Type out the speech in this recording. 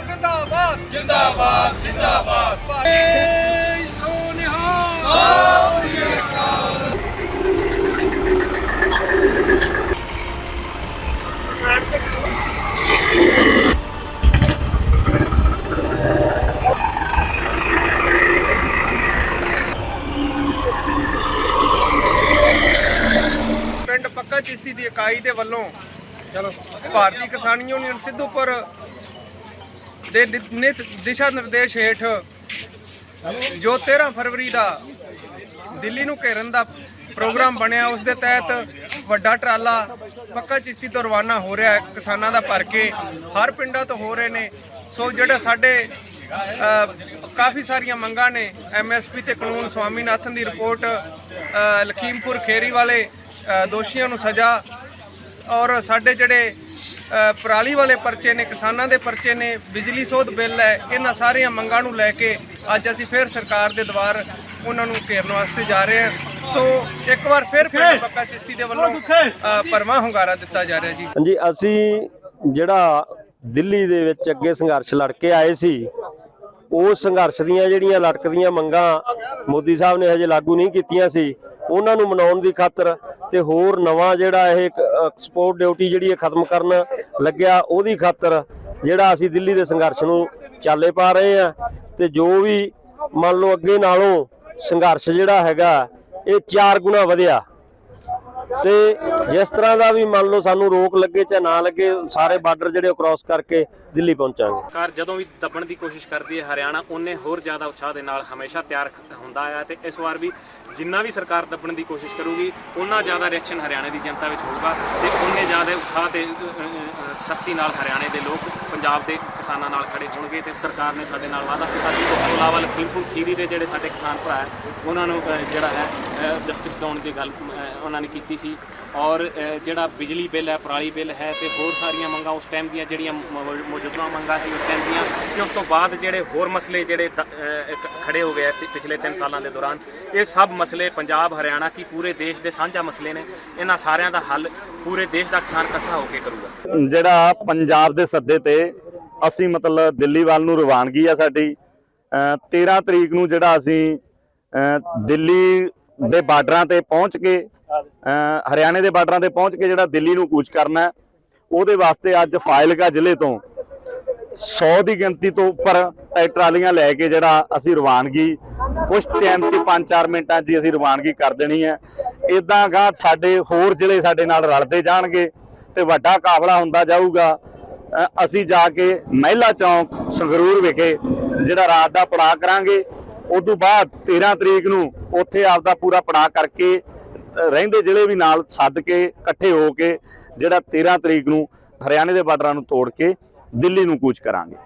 ਜ਼ਿੰਦਾਬਾਦ। ਜਿੰਦਾਬਾਦ ਜਿੰਦਾਬਾਦ। ਏ ਸੋਨਿਹਾ ਪਿੰਡ ਚਿਸ਼ਤੀ ਦੀ ਇਕਾਈ ਦੇ ਵੱਲੋਂ ਚਲੋ, ਭਾਰਤੀ ਕਿਸਾਨ ਯੂਨੀਅਨ ਸਿੱਧੂਪੁਰ ਦੇ ਨਿ- ਨਿਤ ਦਿਸ਼ਾ ਨਿਰਦੇਸ਼ ਹੇਠ ਜੋ 13 ਫਰਵਰੀ ਦਾ ਦਿੱਲੀ ਨੂੰ ਘੇਰਨ ਦਾ ਪ੍ਰੋਗਰਾਮ ਬਣਿਆ, ਉਸ ਦੇ ਤਹਿਤ ਵੱਡਾ ਟਰਾਲਾ ਪੱਕਾ ਚਿਸ਼ਤੀ ਤੋਂ ਰਵਾਨਾ ਹੋ ਰਿਹਾ ਹੈ। ਕਿਸਾਨਾਂ ਦਾ ਭਰ ਕੇ ਹਰ ਪਿੰਡਾਂ ਤੋਂ ਹੋ ਰਹੇ ਨੇ। ਸੋ ਜਿਹੜੇ ਸਾਡੇ ਕਾਫੀ ਸਾਰੀਆਂ ਮੰਗਾਂ ਨੇ। ਐਮਐਸਪੀ ਤੇ ਕਾਨੂੰਨ, ਸਵਾਮੀਨਾਥਨ ਦੀ ਰਿਪੋਰਟ ਲਖੀਮਪੁਰ ਖੇਰੀ ਵਾਲੇ ਦੋਸ਼ੀਆਂ ਨੂੰ ਸਜ਼ਾ ਔਰ ਸਾਡੇ ਜਿਹੜੇ ਪਰਾਲੀ ਵਾਲੇ ਪਰਚੇ ਨੇ ਕਿਸਾਨਾਂ ਦੇ ਪਰਚੇ ਨੇ ਬਿਜਲੀ ਸੋਧ ਬਿੱਲ ਹੈ ਇਹਨਾਂ ਸਾਰੀਆਂ ਮੰਗਾਂ ਨੂੰ ਲੈ ਕੇ ਅੱਜ ਅਸੀਂ ਫਿਰ ਸਰਕਾਰ ਦੇ ਦਵਾਰ ਉਹਨਾਂ ਨੂੰ ਘੇਰਨ ਵਾਸਤੇ ਜਾ ਰਹੇ ਹਾਂ। ਸੋ ਇੱਕ ਵਾਰ ਫਿਰ ਪਿੰਡ ਪੱਕਾ ਚਿਸ਼ਤੀ ਦੇ ਵੱਲੋਂ ਭਰਵਾਂ ਹੁੰਗਾਰਾ ਦਿੱਤਾ ਜਾ ਰਿਹਾ ਜੀ। ਹਾਂਜੀ ਅਸੀਂ ਜਿਹੜਾ ਦਿੱਲੀ ਦੇ ਵਿੱਚ ਅੱਗੇ ਸੰਘਰਸ਼ ਲੜ ਕੇ ਆਏ ਸੀ ਉਹ ਸੰਘਰਸ਼ ਦੀਆਂ ਜਿਹੜੀਆਂ ਲਟਕਦੀਆਂ ਮੰਗਾਂ ਮੋਦੀ ਸਾਹਿਬ ਨੇ ਹਜੇ ਲਾਗੂ ਨਹੀਂ ਕੀਤੀਆਂ ਸੀ ਉਹਨਾਂ ਨੂੰ ਮਨਾਉਣ ਦੀ ਖਾਤਰ ਤੇ ਹੋਰ ਨਵਾਂ ਜਿਹੜਾ ਇਹ ਐਕਸਪੋਰਟ ਡਿਊਟੀ ਜਿਹੜੀ ਇਹ ਖਤਮ ਕਰਨ ਲੱਗਿਆ, ਉਹਦੀ ਖਾਤਰ ਜਿਹੜਾ ਅਸੀਂ ਦਿੱਲੀ ਦੇ ਸੰਘਰਸ਼ ਨੂੰ ਚਾਲੇ ਪਾ ਰਹੇ ਆ ਤੇ ਜੋ ਵੀ ਮੰਨ ਲਓ ਅੱਗੇ ਨਾਲੋਂ ਸੰਘਰਸ਼ ਜਿਹੜਾ ਹੈਗਾ, ਇਹ ਚਾਰ ਗੁਣਾ ਵਧਿਆ। ਤੇ ਜਿਸ ਤਰ੍ਹਾਂ ਦਾ ਵੀ ਮੰਨ ਲਓ ਸਾਨੂੰ ਰੋਕ ਲੱਗੇ ਜਾਂ ਨਾ ਲੱਗੇ, ਸਾਰੇ ਬਾਰਡਰ ਜਿਹੜੇ ਉਹ ਕ੍ਰਾਸ ਕਰਕੇ ਦਿੱਲੀ ਪਹੁੰਚਾਂਗੇ। ਸਰਕਾਰ ਜਦੋਂ ਵੀ ਦੱਬਣ ਦੀ ਕੋਸ਼ਿਸ਼ ਕਰਦੀ ਹੈ ਹਰਿਆਣਾ ਉਹਨੇ ਹੋਰ ਜ਼ਿਆਦਾ ਉਤਸ਼ਾਹ ਦੇ ਨਾਲ ਹਮੇਸ਼ਾ ਤਿਆਰ ਹੁੰਦਾ ਆਇਆ ਤੇ ਇਸ ਵਾਰ ਵੀ ਜਿੰਨਾ ਵੀ ਸਰਕਾਰ ਦੱਬਣ ਦੀ ਕੋਸ਼ਿਸ਼ ਕਰੂਗੀ ਉਹਨਾਂ ਜ਼ਿਆਦਾ ਰਿਐਕਸ਼ਨ ਹਰਿਆਣੇ ਦੀ ਜਨਤਾ ਵਿੱਚ ਹੋਊਗਾ ਤੇ ਉਹਨੇ ਜ਼ਿਆਦਾ ਉਤਸ਼ਾਹ ਤੇ ਸਖਤੀ ਨਾਲ ਹਰਿਆਣੇ ਦੇ ਲੋਕ ਪੰਜਾਬ ਦੇ ਕਿਸਾਨਾਂ ਨਾਲ ਖੜੇ ਹੋਣਗੇ ਤੇ ਸਰਕਾਰ ਨੇ ਸਾਡੇ ਨਾਲ ਵਾਅਦਾ ਕੀਤਾ ਸੀ। ਉਸ ਤੋਂ ਇਲਾਵਾ ਲਖੀਮਪੁਰ ਖੀਰੀ ਦੇ ਜਿਹੜੇ ਸਾਡੇ ਕਿਸਾਨ ਭਰਾ ਹੈ ਉਹਨਾਂ ਨੂੰ ਅ, ਜਿਹੜਾ ਹੈ ਜਸਟਿਸ ਡਾਉਣ ਦੀ ਗੱਲ ਉਹਨਾਂ ਨੇ ਕੀਤੀ ਸੀ। ਔਰ ਜਿਹੜਾ ਬਿਜਲੀ ਬਿੱਲ ਹੈ ਪਰਾਲੀ ਬਿੱਲ ਹੈ ਤੇ ਹੋਰ ਸਾਰੀਆਂ ਮੰਗਾਂ ਉਸ ਟਾਈਮ ਦੀਆਂ ਜਿਹੜੀਆਂ ਮੌਜੂਦਾ ਮੰਗਾਂ ਸੀ ਉਸ ਟਾਈਮ ਦੀਆਂ ਕਿ ਉਸ ਤੋਂ ਬਾਅਦ ਜਿਹੜੇ ਹੋਰ ਮਸਲੇ ਜਿਹੜੇ ਖੜੇ ਹੋ ਗਏ ਪਿਛਲੇ 3 ਸਾਲਾਂ ਦੇ ਦੌਰਾਨ, ਇਹ ਸਭ ਮਸਲੇ ਪੰਜਾਬ, ਹਰਿਆਣਾ ਕੀ ਪੂਰੇ ਦੇਸ਼ ਦੇ ਸਾਂਝਾ ਮਸਲੇ ਨੇ, ਇਹਨਾਂ ਸਾਰਿਆਂ ਦਾ ਹੱਲ ਪੂਰੇ ਦੇਸ਼ ਦਾ ਕਿਸਾਨ ਇਕੱਠਾ ਹੋ ਕੇ ਕਰੂਗਾ। ਜਿਹੜਾ ਪੰਜਾਬ ਦੇ ਸੱਦੇ ਤੇ ਅਸੀਂ ਮਤਲਬ ਦਿੱਲੀ ਵੱਲ ਨੂੰ ਰਵਾਨਗੀ ਆ ਸਾਡੀ, ਅਹ 13 ਤਰੀਕ ਨੂੰ ਜਿਹੜਾ ਅਸੀਂ ਦਿੱਲੀ ਦੇ ਬਾਰਡਰਾਂ ਤੇ ਪਹੁੰਚ ਕੇ ਹਰਿਆਣੇ ਦੇ ਬਾਰਡਰਾਂ ਤੇ ਪਹੁੰਚ ਕੇ ਜਿਹੜਾ ਦਿੱਲੀ ਨੂੰ ਕੂਚ ਕਰਨਾ, ਉਹਦੇ ਵਾਸਤੇ ਅੱਜ ਫਾਜ਼ਿਲਕਾ ਜ਼ਿਲ੍ਹੇ ਤੋਂ 100 ਦੀ ਗਿਣਤੀ ਤੋਂ ਉੱਪਰ ਟਰਾਲੀਆਂ ਲੈ ਕੇ ਜਿਹੜਾ ਅਸੀਂ ਰਵਾਨਗੀ ਕੁਝ ਟਾਈਮ 'ਤੇ 5-4 ਮਿੰਟਾਂ 'ਚ ਅਸੀਂ ਰਵਾਨਗੀ ਕਰ ਦੇਣੀ ਹੈ। ਇਦਾਂ ਗਾ ਸਾਡੇ ਹੋਰ ਜ਼ਿਲ੍ਹੇ ਸਾਡੇ ਨਾਲ ਰਲਦੇ ਜਾਣਗੇ ਤੇ ਵੱਡਾ ਕਾਫਲਾ ਹੁੰਦਾ ਜਾਊਗਾ। ਅਸੀਂ ਜਾ ਕੇ ਮਹਿਲਾ ਚੌਂਕ, ਸੰਗਰੂਰ ਵਿਖੇ ਜਿਹੜਾ ਰਾਤ ਦਾ ਪੜਾਅ ਕਰਾਂਗੇ। ਉਸ ਤੋਂ ਬਾਅਦ 13 ਤਰੀਕ ਨੂੰ ਉੱਥੇ ਆਪਦਾ ਪੂਰਾ ਪੜਾਅ ਕਰਕੇ ਰਹਿੰਦੇ ਜ਼ਿਲ੍ਹੇ ਵੀ ਨਾਲ ਸੱਦ ਕੇ, ਇਕੱਠੇ ਹੋ ਕੇ ਜਿਹੜਾ 13 ਤਰੀਕ ਨੂੰ ਹਰਿਆਣੇ ਦੇ ਬਾਰਡਰਾਂ ਨੂੰ ਤੋੜ ਕੇ ਦਿੱਲੀ ਨੂੰ ਕੂਚ ਕਰਾਂਗੇ।